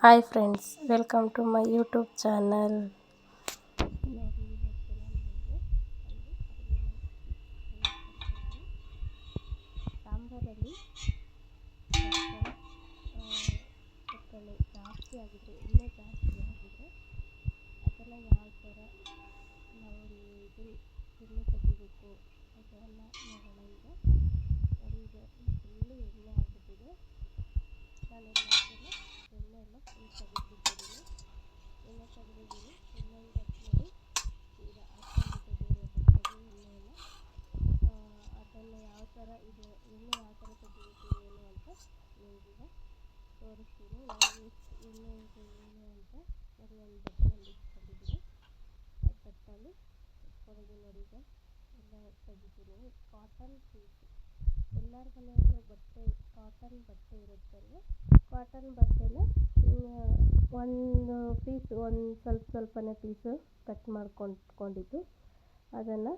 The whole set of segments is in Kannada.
Hi friends welcome to my YouTube channel ಸಾಂಬಾರಲ್ಲಿ ಜಾಸ್ತಿ ಆಗಿದ್ರೆ ಇನ್ನೂ ಜಾಸ್ತಿ ಆಗಿದ್ರೆ ಅದನ್ನು ಯಾವ ಥರ ನಾವು ಇದು ಎಣ್ಣೆ ತೆಗಿಬೇಕು ಅದೆಲ್ಲ ನೋಡೋಣ ಈಗ ನೋಡಿ ಈಗ ಫುಲ್ಲು ಎಣ್ಣೆ ಆಗಿಬಿಟ್ಟಿದೆ ನಾನೆಲ್ಲ ಅದನ್ನು ಎಣ್ಣೆ ಎಲ್ಲ ಫುಲ್ ತೆಗೆದುಬಿಟ್ಟಿದ್ದೀನಿ ಎಣ್ಣೆ ತೆಗೆದಿದ್ದೀನಿ ಇನ್ನೊಂದು ನೋಡಿ ಈಗ ಹಾಕ್ಕೊಂಡ್ಬಿಟ್ಟಿದ್ದೀನಿ ಬಟ್ಟೆಗೆ ಎಣ್ಣೆ ಎಲ್ಲ ಅದನ್ನು ಯಾವ ಥರ ಇದೆ. ಎಣ್ಣೆ ಯಾವ ಥರ ತೆಗಿಬೇಕು ಏನು ಅಂತ ನಿಮಗೀಗ ತೋರಿಸ್ತೀನಿ. ಎಷ್ಟು ಎಣ್ಣೆ ಏನು ಅಂತ ಅದು ಒಂದು ಬಟ್ಟೆಯಲ್ಲಿ ಇಟ್ಕೊಂಡಿದ್ದೀನಿ. ಆ ತಟ್ಟಲ್ಲಿ ಇಟ್ಕೊಂಡಿದ್ದೀನಿ ನೋಡಿ ಎಲ್ಲ ತೆಗಿತೀನಿ ಕಾಟನ್ ಪೀಸ್ ಎಲ್ಲರ ಮನೆಯಲ್ಲೂ ಬಟ್ಟೆ ಕಾಟನ್ ಬಟ್ಟೆ ಇರುತ್ತಲ್ಲ ಕಾಟನ್ ಬಟ್ಟೆನ ಒಂದು ಪೀಸ್ ಒಂದು ಸ್ವಲ್ಪ ಸ್ವಲ್ಪನೇ ಪೀಸು ಕಟ್ ಮಾಡ್ಕೊಂಡ್ಕೊಂಡಿದ್ದು. ಅದನ್ನು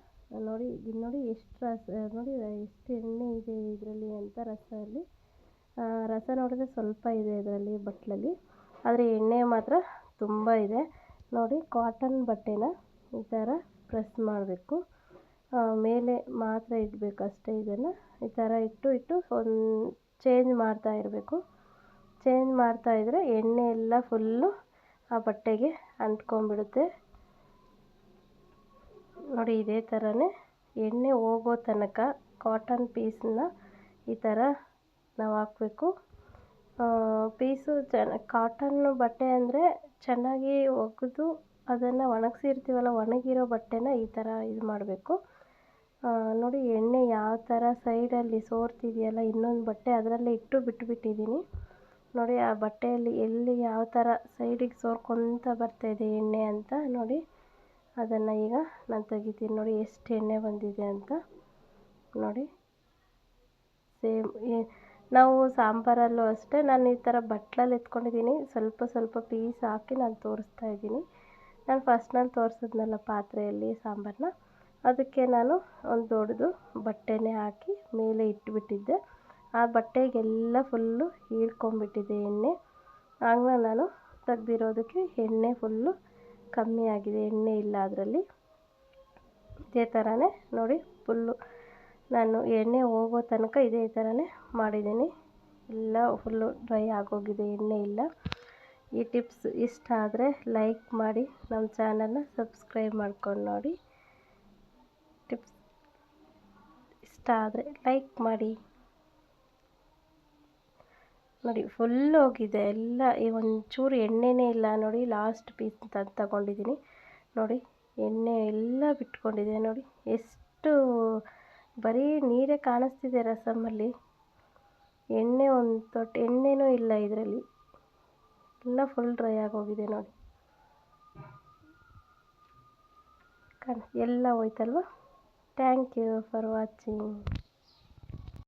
ನೋಡಿ, ಇದು ನೋಡಿ ಎಷ್ಟು ರಸ, ನೋಡಿ ಎಷ್ಟು ಎಣ್ಣೆ ಇದೆ ಇದರಲ್ಲಿ ಅಂತ ರಸದಲ್ಲಿ. ರಸ ನೋಡಿದ್ರೆ ಸ್ವಲ್ಪ ಇದೆ ಇದರಲ್ಲಿ ಬಟ್ಲಲ್ಲಿ, ಆದರೆ ಎಣ್ಣೆ ಮಾತ್ರ ತುಂಬ ಇದೆ. ನೋಡಿ ಕಾಟನ್ ಬಟ್ಟೆನ ಈ ಥರ ಪ್ರೆಸ್ ಮಾಡಬೇಕು. ಮೇಲೆ ಮಾತ್ರ ಇಡಬೇಕು ಅಷ್ಟೇ ಇದನ್ನು. ಈ ಥರ ಇಟ್ಟು ಇಟ್ಟು ಒಂದು ಚೇಂಜ್ ಮಾಡ್ತಾ ಇರಬೇಕು. ಚೇಂಜ್ ಮಾಡ್ತಾ ಇದ್ದರೆ ಎಣ್ಣೆ ಎಲ್ಲ ಫುಲ್ಲು ಆ ಬಟ್ಟೆಗೆ ಅಂಟ್ಕೊಂಡ್ಬಿಡುತ್ತೆ. ನೋಡಿ, ಇದೇ ಥರನೇ ಎಣ್ಣೆ ಹೋಗೋ ತನಕ ಕಾಟನ್ ಪೀಸನ್ನ ಈ ಥರ ನಾವು ಹಾಕಬೇಕು. ಪೀಸು ಚೆನ್ನ ಕಾಟನ್ ಬಟ್ಟೆ ಅಂದರೆ ಚೆನ್ನಾಗಿ ಒಗೆದು ಅದನ್ನು ಒಣಗಿಸಿರ್ತೀವಲ್ಲ, ಒಣಗಿರೋ ಬಟ್ಟೆನ ಈ ಥರ ಇದು ಮಾಡಬೇಕು. ನೋಡಿ, ಎಣ್ಣೆ ಯಾವ ಥರ ಸೈಡಲ್ಲಿ ಸೋರ್ತಿದೆಯಲ್ಲ, ಇನ್ನೊಂದು ಬಟ್ಟೆ ಅದರಲ್ಲೇ ಇಟ್ಟು ಬಿಟ್ಟುಬಿಟ್ಟಿದ್ದೀನಿ ನೋಡಿ, ಆ ಬಟ್ಟೆಯಲ್ಲಿ ಎಲ್ಲಿ ಯಾವ ಥರ ಸೈಡಿಗೆ ಸೋರ್ಕೊತ ಇದೆ ಎಣ್ಣೆ ಅಂತ ನೋಡಿ. ಅದನ್ನು ಈಗ ನಾನು ತೆಗಿತೀನಿ ನೋಡಿ ಎಷ್ಟು ಎಣ್ಣೆ ಬಂದಿದೆ ಅಂತ. ನೋಡಿ. ಸೇಮ್ ನಾವು ಸಾಂಬಾರಲ್ಲೂ ಅಷ್ಟೇ, ನಾನು ಈ ಥರ ಬಟ್ಲಲ್ಲಿ ಎತ್ಕೊಂಡಿದ್ದೀನಿ. ಸ್ವಲ್ಪ ಸ್ವಲ್ಪ ಪೀಸ್ ಹಾಕಿ ನಾನು ತೋರಿಸ್ತಾ ಇದ್ದೀನಿ. ನಾನು ಫಸ್ಟ್ನಲ್ಲಿ ತೋರಿಸಿದ್ನಲ್ಲ ಪಾತ್ರೆಯಲ್ಲಿ ಸಾಂಬಾರನ್ನ ಅದಕ್ಕೆ ನಾನು ಒಂದು ದೊಡ್ಡದು ಬಟ್ಟೆನೇ ಹಾಕಿ ಮೇಲೆ ಇಟ್ಬಿಟ್ಟಿದ್ದೆ. ಆ ಬಟ್ಟೆಗೆಲ್ಲ ಫುಲ್ಲು ಹೀರ್ಕೊಂಬಿಟ್ಟಿದೆ ಎಣ್ಣೆ. ಆಗ ನಾನು ತೆಗ್ದಿರೋದಕ್ಕೆ ಎಣ್ಣೆ ಫುಲ್ಲು ಕಮ್ಮಿ ಆಗಿದೆ, ಎಣ್ಣೆ ಇಲ್ಲ ಅದರಲ್ಲಿ. ಇದೇ ಥರನೇ ನೋಡಿ ಫುಲ್ಲು ನಾನು ಎಣ್ಣೆ ಹೋಗೋ ತನಕ ಇದೇ ಥರನೇ ಮಾಡಿದ್ದೀನಿ. ಎಲ್ಲ ಫುಲ್ಲು ಡ್ರೈ ಆಗೋಗಿದೆ, ಎಣ್ಣೆ ಇಲ್ಲ. ಈ ಟಿಪ್ಸ್ ಇಷ್ಟ ಆದರೆ ಲೈಕ್ ಮಾಡಿ, ನಮ್ಮ ಚಾನಲ್ನ ಸಬ್ಸ್ಕ್ರೈಬ್ ಮಾಡ್ಕೊಂಡು ನೋಡಿ. ಟಿಪ್ಸ್ ಇಷ್ಟ ಆದರೆ ಲೈಕ್ ಮಾಡಿ. ನೋಡಿ ಫುಲ್ ಹೋಗಿದೆ. ಎಲ್ಲ, ಈ ಒಂಚೂರು ಎಣ್ಣೆನೇ ಇಲ್ಲ ನೋಡಿ ಲಾಸ್ಟ್ ಪೀಸ್ ತಗೊಂಡಿದ್ದೀನಿ. ನೋಡಿ, ಎಣ್ಣೆ ಎಲ್ಲ ಬಿಟ್ಕೊಂಡಿದೆ ನೋಡಿ. ಎಷ್ಟು, ಬರೀ ನೀರೇ ಕಾಣಿಸ್ತಿದೆ ರಸಮಲ್ಲಿ. ಎಣ್ಣೆ ಒಂದು ತೊಟ್ಟು ಎಣ್ಣೆನೂ ಇಲ್ಲ ಇದರಲ್ಲಿ. ಎಲ್ಲ ಫುಲ್ ಡ್ರೈ ಆಗೋಗಿದೆ ನೋಡಿ. ಕಣ್, ಎಲ್ಲ ಹೋಯ್ತಲ್ವ? Thank you for watching